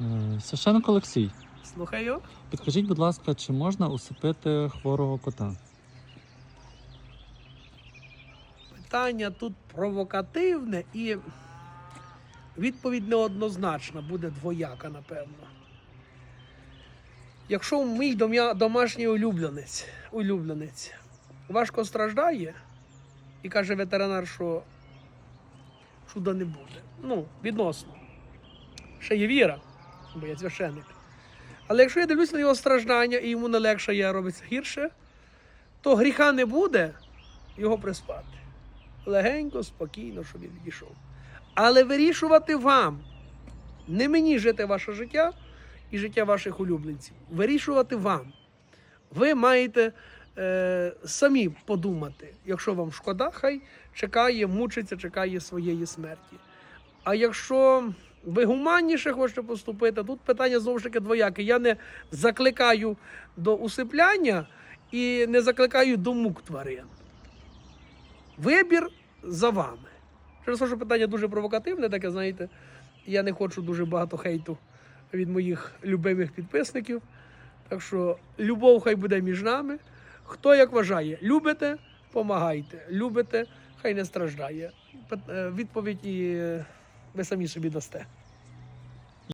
Е, Священник Олексій, Слухаю. підкажіть, будь ласка, чи можна усипити хворого кота? Питання тут провокативне і відповідь неоднозначна, буде двояка, напевно. Якщо мій домашній улюбленець, улюбленець важко страждає і каже ветеринар, що чуда не буде. Ну, відносно. Ще є віра, бо я священник. Але якщо я дивлюсь на його страждання і йому не легше, я робиться гірше, то гріха не буде його приспати легенько, спокійно, щоб він відійшов. Але вирішувати вам, не мені жити ваше життя і життя ваших улюбленців. Вирішувати вам. Ви маєте е, самі подумати, якщо вам шкода, хай чекає, мучиться, чекає своєї смерті. А якщо ви гуманніше хочете поступити, тут питання знову ж таки двояке. Я не закликаю до усипляння і не закликаю до мук тварин. Вибір за вами. Через те, що питання дуже провокативне, таке, знаєте, я не хочу дуже багато хейту від моїх любимих підписників. Так що любов хай буде між нами. Хто як вважає, любите, помагайте. Любите, хай не страждає. Е, Відповідь і е, ви самі собі дасте.